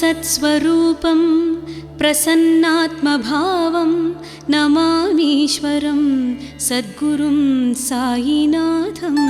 सत्स्वरूपं प्रसन्नात्मभावं नमामीश्वरं सद्गुरुं सायिनाथम्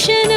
ocean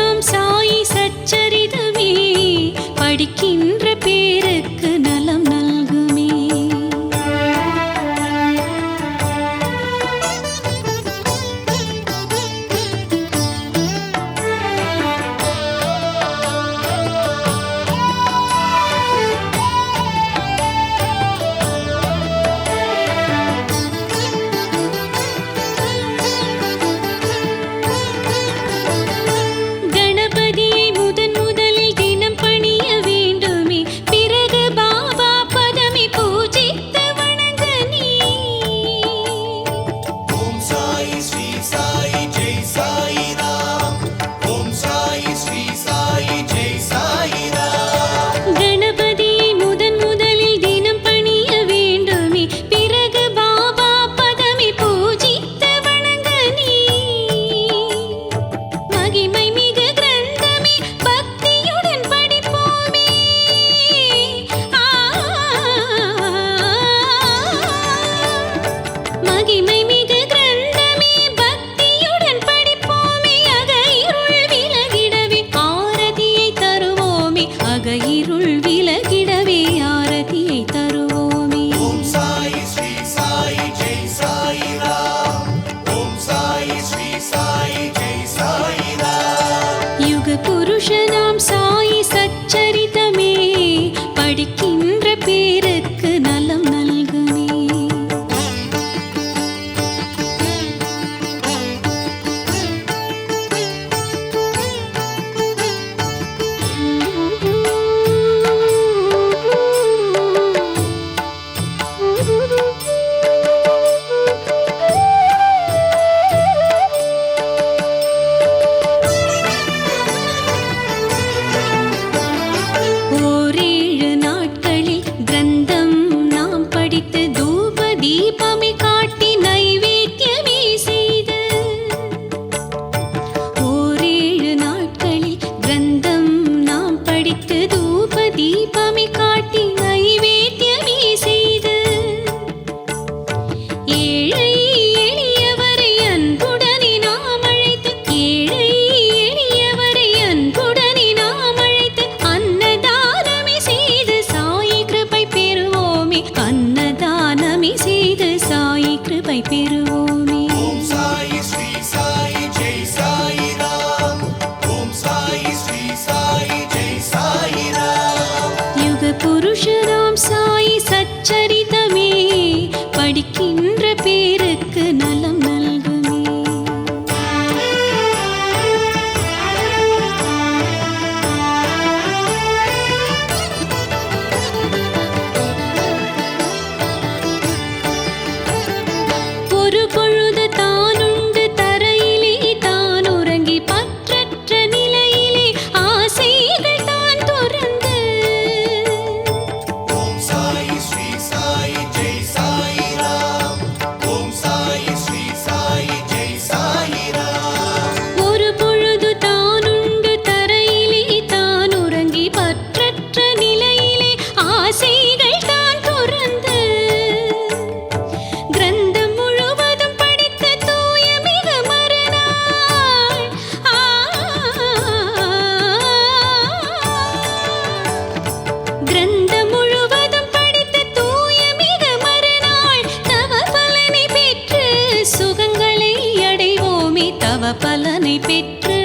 பெற்று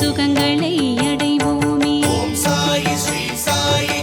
சுகங்களை அடைவோமே. ஓம் சாயி ஸ்ரீ சாயி